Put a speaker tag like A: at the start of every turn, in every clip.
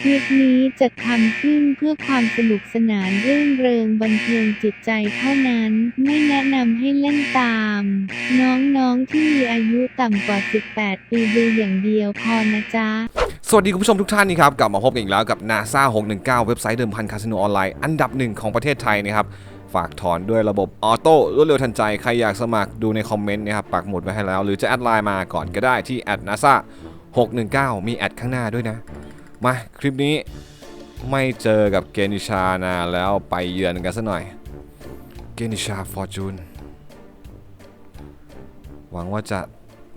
A: คลิปนี้จะทำขึ้นเพื่อความสนุกสนานรื่นเริงบันเทิงจิตใจเท่านั้นไม่แนะนำให้เล่นตาม น้องๆที่มีอายุต่ำกว่า 18 ปีดูอย่างเดียวพอนะจ๊ะ
B: สวัสดีคุณผู้ชมทุกท่านนี่ครับ กลับมาพบกันอีกแล้วกับ NASA 619 เว็บไซต์เดิมพันคาสิโนออนไลน์อันดับหนึ่งของประเทศไทยนะครับ ฝากถอนด้วยระบบออโต้รวดเร็วทันใจ ใครอยากสมัครดูในคอมเมนต์นะครับปักหมุดไว้ให้แล้ว หรือจะแอดไลน์มาก่อนก็ได้ที่ @nasa 619 มีแอดข้างหน้าด้วยนะ มาคลิปนี้ไม่เจอกับเกนิชานาแล้วไปเยือนกันซะหน่อย เกนิชาฟอร์จูนหวังว่าจะ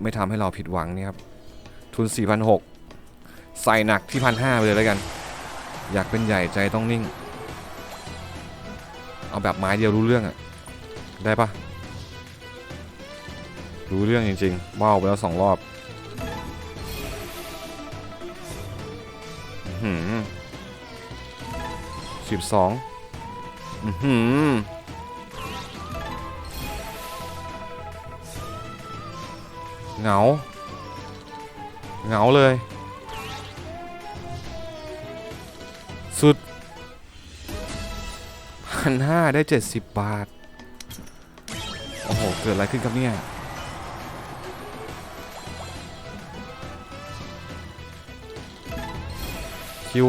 B: ไม่ทำให้เราผิดหวังเนี่ยครับ ทุน 4,600 ใส่หนักที่พันห้าไปเลยแล้วกัน อยากเป็นใหญ่ใจต้องนิ่ง เอาแบบไม้เดียวรู้เรื่องอะได้ปะรู้เรื่องจริงๆว่าวไปแล้วสองรอบ สิบสองหืมเหงา เหงาเลย สุดพันห้าได้เจ็ดสิบบาท โอ้โห เกิดอะไรขึ้นครับเนี่ยคิว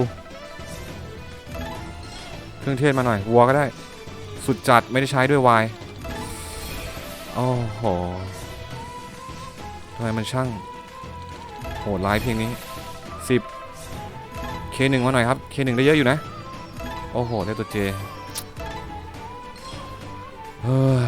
B: เครื่องเทศมาหน่อยวัวก็ได้ สุดจัดไม่ได้ใช้ด้วยวายโอ้โหทำไมมันช่างโหดร้ายเพียงนี้ 10 K1 มาหน่อยครับ K1 ได้เยอะอยู่นะ โอ้โห ได้ตัว J เฮ้ย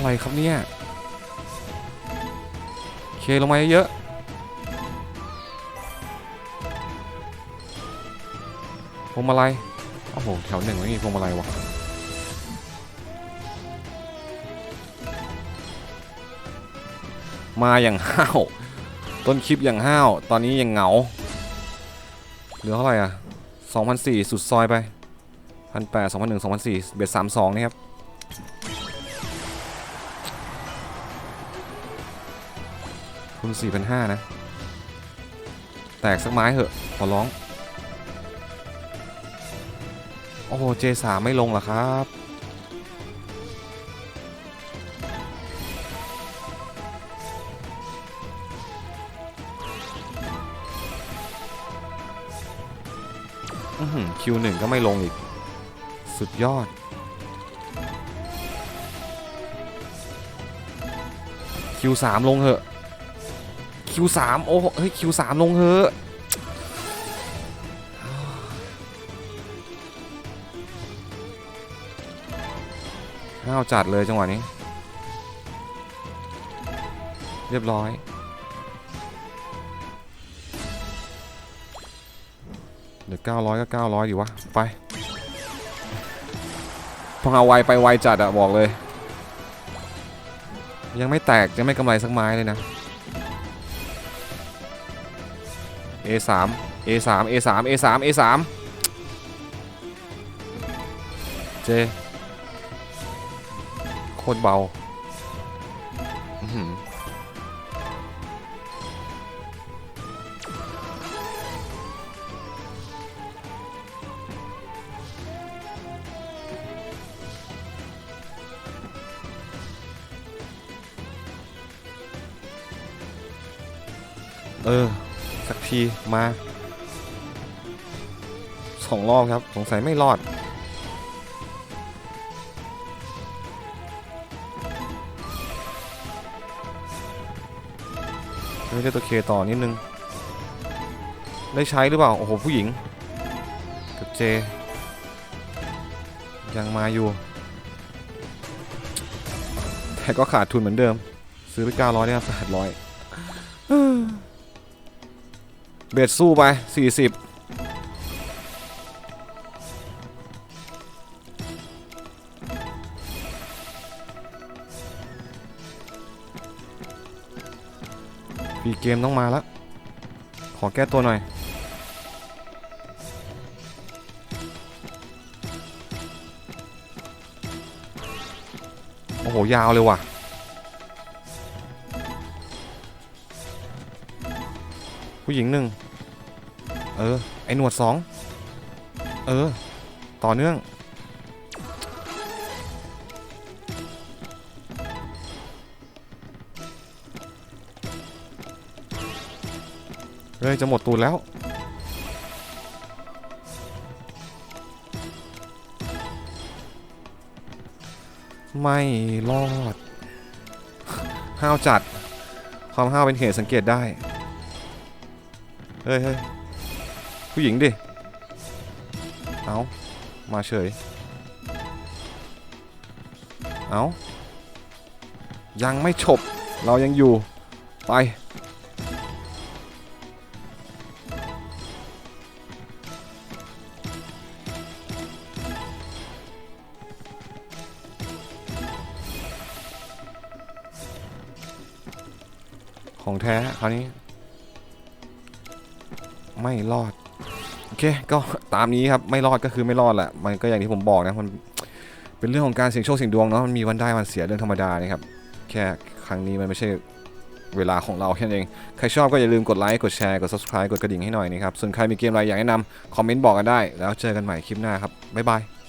B: อะไรครับเนี่ยเคลงมาเยอะพวงมาลัยโอ้โห แถวหนึ่งไม่มีพวงมาลัยวะมาอย่างห้าว ต้นคลิปอย่างห้าว ตอนนี้ยังเหงา เหลือเท่าไหร่อะ2,004สุดซอยไป 1,800 2,001 2,004เบ็ด32นี่ครับ ทุน4,500นะ แตกสักไม้เหอะ ขอร้อง โอ้โห J3 ไม่ลงหรอครับอือหือ Q1 ก็ไม่ลงอีก สุดยอด Q3 ลงเหอะ Q3 โอ้โหเฮ้ย Q3 ลงเหอะห้าวจัดเลยจังหวะนี้ เรียบร้อย เดี๋ยว 900 ก็ 900 ดีวะ ไปพองเอาไวไปไวจัดอะบอกเลย ยังไม่แตก ยังไม่กำไรสักไม้เลยนะ A3 A3 A3 A3 A3 เจโคตรเบาเออ สักทีมาสองรอบครับ สงสัยไม่รอด ไม่ได้ตัวเคต่อนิดนึง ได้ใช้หรือเปล่า โอ้โห ผู้หญิง กับเจ ยังมาอยู่ แต่ก็ขาดทุนเหมือนเดิม ซื้อไป900เนี่ยครับ800 เบ็ดสู้ไป 40 ปีเกมต้องมาแล้ว ขอแก้ตัวหน่อย โอ้โห ยาวเลยว่ะ ผู้หญิงหนึ่งเออ ไอหนวดสองเออ ต่อเนื่อง เฮ้ย จะหมดตูนแล้วไม่รอด ห้าวจัด ความห้าวเป็นเหตุสังเกตได้ ฮ้ยเฮ้ยผู้หญิงดิ เอามาเฉย เอายังไม่จบเรายังอยู่ ไป ของแท้คราวนี้ ไม่รอด โอเค ก็ตามนี้ครับไม่รอดก็คือไม่รอดแหละมันก็อย่างที่ผมบอกนะมันเป็นเรื่องของการเสี่ยงโชคเสี่ยงดวงเนาะมันมีวันได้วันเสียเรื่องธรรมดานะครับแค่ครั้งนี้มันไม่ใช่เวลาของเราแค่นั้นเอง ใครชอบก็อย่าลืมกดไลค์ กดแชร์ กด subscribe กดกระดิ่งให้หน่อยนะครับ ส่วนใครมีเกมอะไรอยากแนะนำคอมเมนต์บอกกันได้ แล้วเจอกันใหม่คลิปหน้าครับ บ๊ายบาย